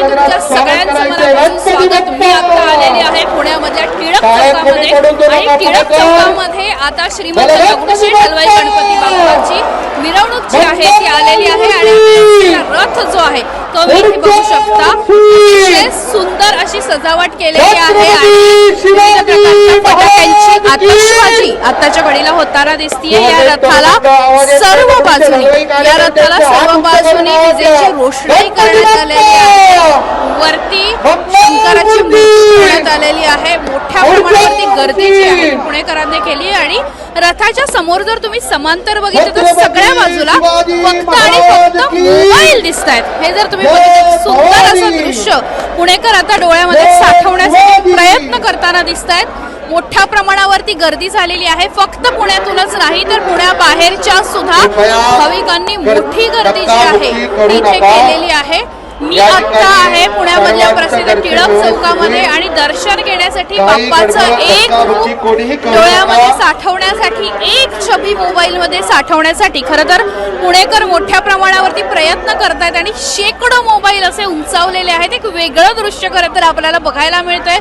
मंडळी तुमच्या सगळ्यांचं मनापासून स्वागत मी आता आलेली आहे पुण्यामधल्या टिळक चौकामध्ये. आणि टिळक चौकामध्ये आता श्रीमंत दगडूशेठ हलवाई गणपती बाप्पाची मिरवणूक जी आहे ती आलेली आहे आणि रथ जो आहे तो मी इथे बघू शकता. अतिशय सुंदर अशी सजावट केलेली आहे. आणि विविध प्रकारच्या फटाक्यांची आतषबाजी आताच्या घडीला होताना दिसतीये. या रथाला सर्व बाजूनी या रथाला सर्व बाजूनी विजेची रोषणाई करण्यात आलेली आहे. वरती शंकराची मूर्ती! ठेवण्यात आलेली आहे. मोठ्या प्रमाणावरती गर्दी जी आहे पुणेकरांनी केली आहे आणि रथाच्या समोर जर तुम्ही समांतर बघितलं तर सगळ्या बाजूला फक्त आणि फक्त मोबाईल दिसत आहेत हे जर तुम्ही बघितलं सुंदर असं दृश्य पुणेकर आता डोळ्यामध्ये साठवण्यासाठी प्रयत्न करताना दिसत आहेत मोठ्या प्रमाणावरती गर्दी झालेली आहे. फक्त पुण्यातूनच नाही तर पुण्याबाहेरच्या सुद्धा भाविकांनी मोठी गर्दी जी आहे ती इथे केलेली आहे. मी आता आहे पुण्यामधल्या प्रसिद्ध टिळक चौकामध्ये आणि दर्शन घेण्यासाठी बाप्पाचं एक रूप डोळ्यामध्ये साठवण्यासाठी एक छबी मोबाईल मध्ये साठवण्यासाठी. खरं तर पुणेकर मोठ्या प्रमाणावरती प्रयत्न करतायत आणि शेकडो मोबाईल असे उंचावलेले आहेत. एक वेगळं दृश्य खरं तर आपल्याला बघायला मिळतंय.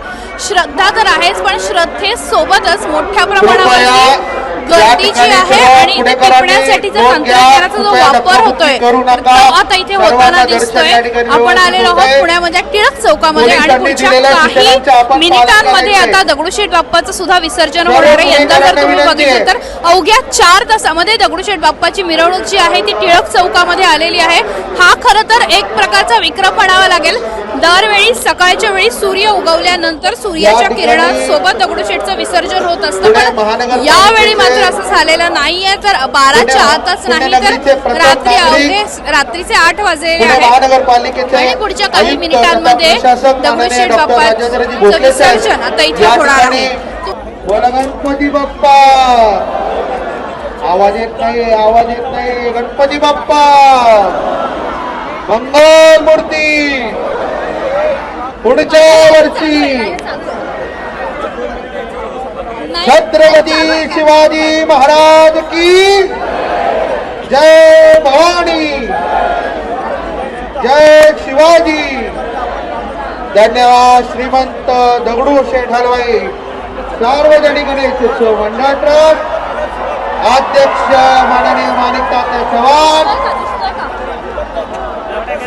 श्रद्धा तर आहेच पण श्रद्धेसोबतच मोठ्या प्रमाणावरती गर्दी जी आहे आणि इथे टिपण्यासाठीचा तंत्रज्ञानाचा जो वापर होतोय आता इथे होताना दिसतोय. आपण आलेलो आहोत पुण्यामध्ये टिळक चौकामध्ये आणि पुढच्या काही मिनिटांमध्ये आता दगडूशेठ बाप्पाचं सुद्धा विसर्जन होणार आहे. यंदा जर तुम्ही बघितलं तर अवघ्या चार तासामध्ये दगडूशेठ बाप्पाची मिरवणूक जी आहे ती टिळक चौकामध्ये आलेली आहे. हा खरं तर एक प्रकारचा विक्रम म्हणावा लागेल. दरवेळी सकाळच्या वेळी सूर्य उगवल्यानंतर सूर्याच्या किरणांसोबत दगडूशेठचं विसर्जन होत असतं. पण यावेळी मात्र असं झालेलं नाहीये तर बाराच्या आतच नाही तर रात्री अवघे रात्रीचे आठ वाजलेले आहेत महानगरपालिकेचे आणि पुढच्या काही मिनिटांमध्ये दगडूशेठ बाप्पाचं विसर्जन आता इथे होणार आहे. गणपती बाप्पा आवाज येत नाही आवाज येत नाही गणपती बाप्पा मंगल मूर्ती पुढच्या वर्षी नाही. छत्रपती शिवाजी महाराज की जय भवानी जय शिवाजी. धन्यवाद श्रीमंत दगडू शेठ हलवाई सार्वजनिक गणेशोत्सव मंडळ ट्रस्ट अध्यक्ष माननीय माणिक चव्हाण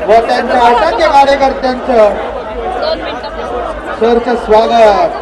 व त्यांच्या असंख्य कार्यकर्त्यांचं सरचं स्वागत.